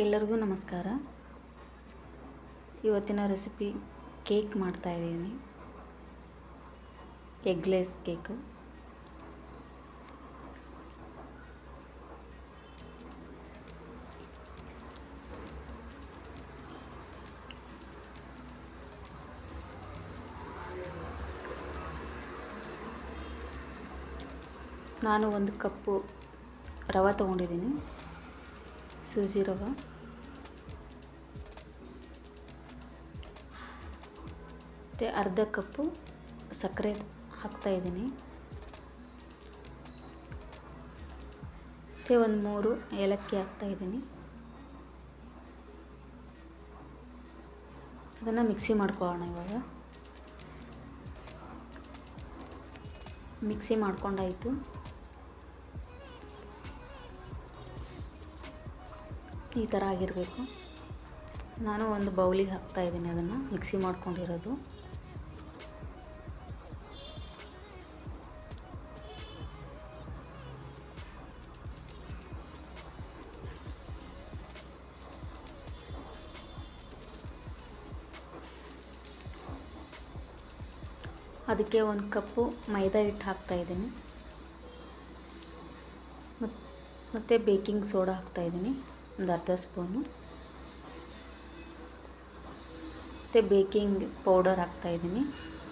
ಎಲ್ಲರಿಗೂ ನಮಸ್ಕಾರ. ಇವತ್ತಿನ ರೆಸಿಪಿ ಕೇಕ್ ಮಾಡ್ತಾಯಿದ್ದೀನಿ ಎಗ್ಲೆಸ್ ಕೇಕು. ನಾನು ಒಂದು ಕಪ್ಪು ರವೆ ತೊಗೊಂಡಿದ್ದೀನಿ. ಸೂಜಿ ರವೆ ಮತ್ತು ಅರ್ಧ ಕಪ್ಪು ಸಕ್ಕರೆ ಹಾಕ್ತಾಯಿದ್ದೀನಿ ಮತ್ತು ಒಂದು ಮೂರು ಏಲಕ್ಕಿ ಹಾಕ್ತಾಯಿದ್ದೀನಿ ಅದನ್ನು ಮಿಕ್ಸಿ ಮಾಡ್ಕೊಳ್ಳೋಣ ಇವಾಗ. ಮಿಕ್ಸಿ ಮಾಡ್ಕೊಂಡಾಯಿತು. ಈ ಥರ ಆಗಿರಬೇಕು. ನಾನು ಒಂದು ಬೌಲಿಗೆ ಹಾಕ್ತಾ ಇದ್ದೀನಿ ಅದನ್ನು ಮಿಕ್ಸಿ ಮಾಡ್ಕೊಂಡಿರೋದು. ಅದಕ್ಕೆ ಒಂದು ಕಪ್ಪು ಮೈದಾ ಹಿಟ್ಟು ಹಾಕ್ತಾಯಿದ್ದೀನಿ ಮತ್ತು ಬೇಕಿಂಗ್ ಸೋಡಾ ಹಾಕ್ತಾಯಿದ್ದೀನಿ ಒಂದು ಅರ್ಧ ಸ್ಪೂನು. ಮತ್ತು ಬೇಕಿಂಗ್ ಪೌಡರ್ ಹಾಕ್ತಾಯಿದ್ದೀನಿ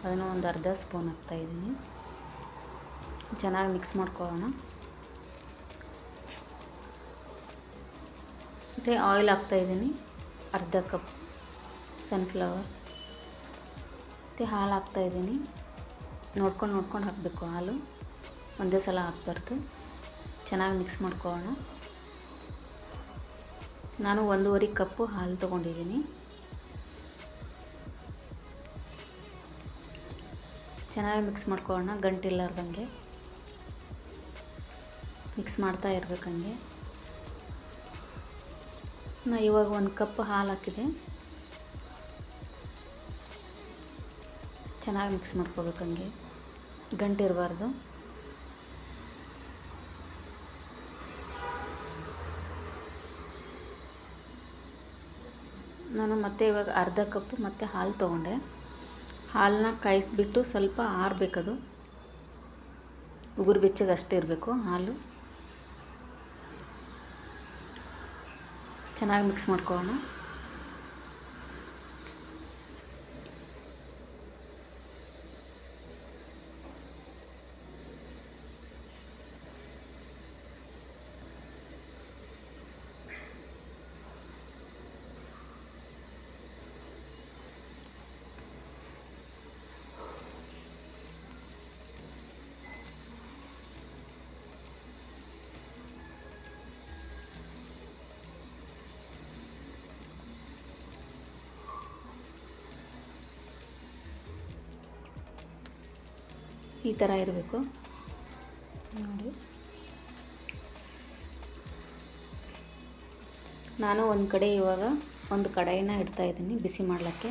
ಅದನ್ನು ಒಂದು ಅರ್ಧ ಸ್ಪೂನ್ ಹಾಕ್ತಾಯಿದ್ದೀನಿ ಚೆನ್ನಾಗಿ ಮಿಕ್ಸ್ ಮಾಡ್ಕೊಳ್ಳೋಣ. ಮತ್ತು ಆಯಿಲ್ ಹಾಕ್ತಾಯಿದ್ದೀನಿ ಅರ್ಧ ಕಪ್ ಸನ್ಫ್ಲವರ್. ಮತ್ತು ಹಾಲು ಹಾಕ್ತಾಯಿದ್ದೀನಿ ನೋಡ್ಕೊಂಡು ನೋಡ್ಕೊಂಡು ಹಾಕಬೇಕು ಹಾಲು. ಒಂದೇ ಸಲ ಹಾಕ್ಬಾರ್ದು. ಚೆನ್ನಾಗಿ ಮಿಕ್ಸ್ ಮಾಡ್ಕೊಳ್ಳೋಣ. ನಾನು ಒಂದೂವರೆ ಕಪ್ಪು ಹಾಲು ತೊಗೊಂಡಿದ್ದೀನಿ. ಚೆನ್ನಾಗಿ ಮಿಕ್ಸ್ ಮಾಡ್ಕೊಳ್ಳೋಣ ಗಂಟಿಲ್ಲಾರ್ದಂಗೆ ಮಿಕ್ಸ್ ಮಾಡ್ತಾ ಇರ್ಬೇಕಂಗೆ. ನಾ ಇವಾಗ ಒಂದು ಕಪ್ ಹಾಲು ಹಾಕಿದೆ. ಚೆನ್ನಾಗಿ ಮಿಕ್ಸ್ ಮಾಡ್ಕೋಬೇಕಂಗೆ. ಗಂಟಿರಬಾರ್ದು ನಾನು ಮತ್ತೆ ಇವಾಗ ಅರ್ಧ ಕಪ್ಪು ಮತ್ತು ಹಾಲು ತೊಗೊಂಡೆ. ಹಾಲನ್ನ ಕಾಯಿಸಿಬಿಟ್ಟು ಸ್ವಲ್ಪ ಆರಬೇಕದು. ಉಗುರು ಬೆಚ್ಚಗೆ ಅಷ್ಟೇ ಇರಬೇಕು ಹಾಲು. ಚೆನ್ನಾಗಿ ಮಿಕ್ಸ್ ಮಾಡ್ಕೊಳ್ಳೋಣ. ಈ ಥರ ಇರಬೇಕು. ನೋಡಿ. ನಾನು ಒಂದು ಕಡೆ ಇವಾಗ ಒಂದು ಕಡಾಯಿನ ಇಡ್ತಾ ಇದ್ದೀನಿ ಬಿಸಿ ಮಾಡಲಿಕ್ಕೆ.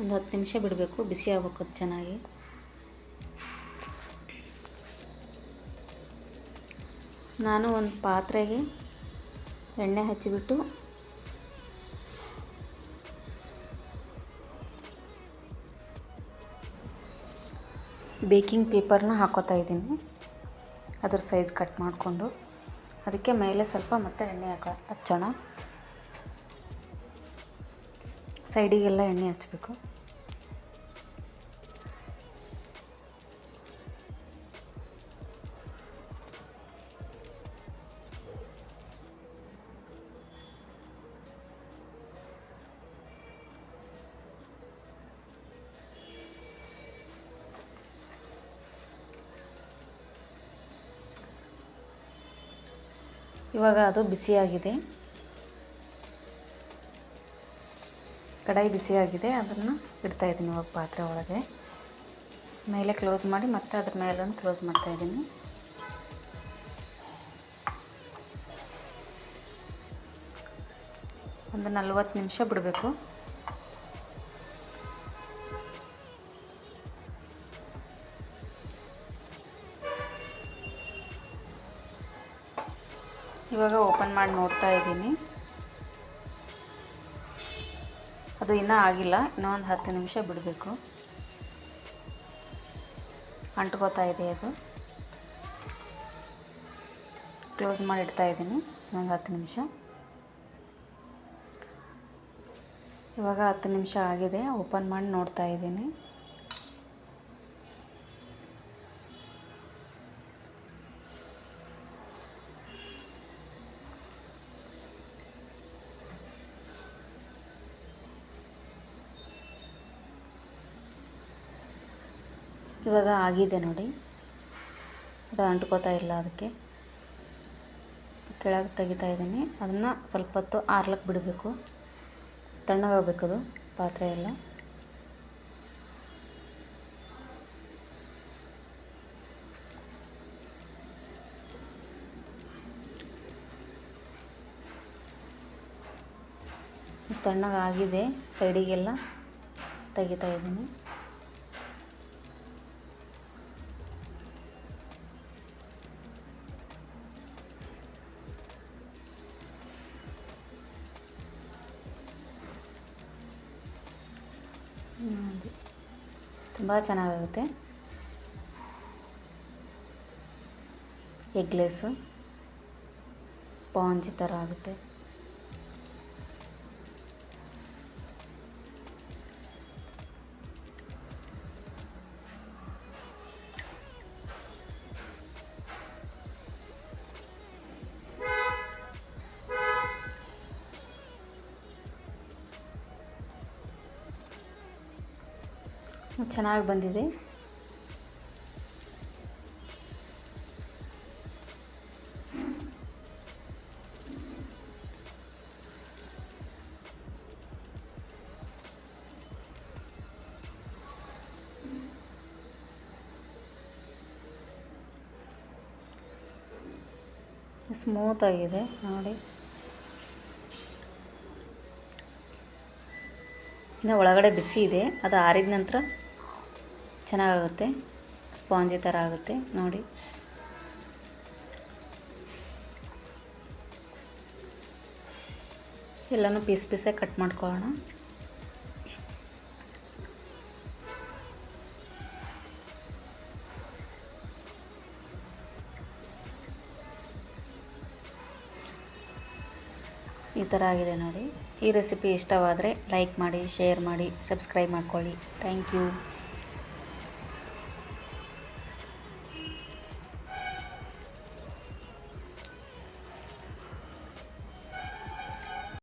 ಒಂದು ಹತ್ತು ನಿಮಿಷ ಬಿಡಬೇಕು, ಬಿಸಿ ಆಗ್ಬೇಕು ಚೆನ್ನಾಗಿ. ನಾನು ಒಂದು ಪಾತ್ರೆಗೆ ಎಣ್ಣೆ ಹಚ್ಚಿಬಿಟ್ಟು ಬೇಕಿಂಗ್ ಪೇಪರ್ನ ಹಾಕೋತಾ ಇದ್ದೀನಿ. ಅದ್ರ ಸೈಜ್ ಕಟ್ ಮಾಡಿಕೊಂಡು. ಅದಕ್ಕೆ ಮೇಲೆ ಸ್ವಲ್ಪ ಮತ್ತೆ ಎಣ್ಣೆ ಹಾಕ, ಹಚ್ಚೋಣ. ಸೈಡಿಗೆಲ್ಲ ಎಣ್ಣೆ ಹಚ್ಚಬೇಕು ಇವಾಗ ಅದು ಬಿಸಿಯಾಗಿದೆ. ಕಡಾಯಿ ಬಿಸಿಯಾಗಿದೆ. ಅದನ್ನು ಇಡ್ತಾಯಿದ್ದೀನಿ ಇವಾಗ ಪಾತ್ರೆ ಒಳಗೆ. ಮೇಲೆ ಕ್ಲೋಸ್ ಮಾಡಿ ಮತ್ತೆ ಅದ್ರ ಮೇಲೆ ಕ್ಲೋಸ್ ಮಾಡ್ತಾಯಿದ್ದೀನಿ ಒಂದು ನಲ್ವತ್ತು ನಿಮಿಷ ಬಿಡಬೇಕು. ಓಪನ್ ಮಾಡಿ ನೋಡ್ತಾ ಇದ್ದೀನಿ. ಅದು ಇನ್ನೂ ಆಗಿಲ್ಲ ಇನ್ನೊಂದು ಹತ್ತು ನಿಮಿಷ ಬಿಡಬೇಕು. ಅಂಟ್ಕೋತಾ ಇದೆ ಅದು. ಕ್ಲೋಸ್ ಮಾಡಿ ಇಡ್ತಾ ಇದ್ದೀನಿ, ಇನ್ನೊಂದು ಹತ್ತು ನಿಮಿಷ. ಇವಾಗ ಹತ್ತು ನಿಮಿಷ ಆಗಿದೆ, ಓಪನ್ ಮಾಡಿ ನೋಡ್ತಾ ಇದ್ದೀನಿ. ಇವಾಗ ಆಗಿದೆ ನೋಡಿ. ಅದು ಅಂಟ್ಕೋತಾ ಇಲ್ಲ ಅದಕ್ಕೆ. ಕೆಳಗೆ ತೆಗಿತಾ ಇದ್ದೀನಿ. ಅದನ್ನು ಸ್ವಲ್ಪ ಹೊತ್ತು ಆರ್ಲಕ್ಕೆ ಬಿಡಬೇಕು. ಅದು, ಪಾತ್ರೆ ಎಲ್ಲ. ತಣ್ಣಗಾಗಿದೆ, ಸೈಡಿಗೆಲ್ಲ ತೆಗಿತಾ ಇದ್ದೀನಿ. ತುಂಬ ಚೆನ್ನಾಗಾಗುತ್ತೆ. ಎಗ್ಲೆಸ್ಸು ಸ್ಪಾಂಜ್ ಥರ ಆಗುತ್ತೆ. ಚೆನ್ನಾಗಿ ಬಂದಿದೆ. ಸ್ಮೂತ್ ಆಗಿದೆ ನೋಡಿ. ಇನ್ನು ಒಳಗಡೆ ಬಿಸಿ ಇದೆ. ಅದು ಆರಿದ ನಂತರ ಚೆನ್ನಾಗಾಗುತ್ತೆ. ಸ್ಪಾಂಜಿ ಥರ ಆಗುತ್ತೆ. ನೋಡಿ. ಎಲ್ಲನೂ ಪೀಸ್ ಪೀಸೇ ಕಟ್ ಮಾಡ್ಕೊಳ್ಳೋಣ. ಈ ಥರ ಆಗಿದೆ ನೋಡಿ. ಈ ರೆಸಿಪಿ ಇಷ್ಟವಾದರೆ ಲೈಕ್ ಮಾಡಿ, ಶೇರ್ ಮಾಡಿ, ಸಬ್ಸ್ಕ್ರೈಬ್ ಮಾಡ್ಕೊಳ್ಳಿ. Thank you.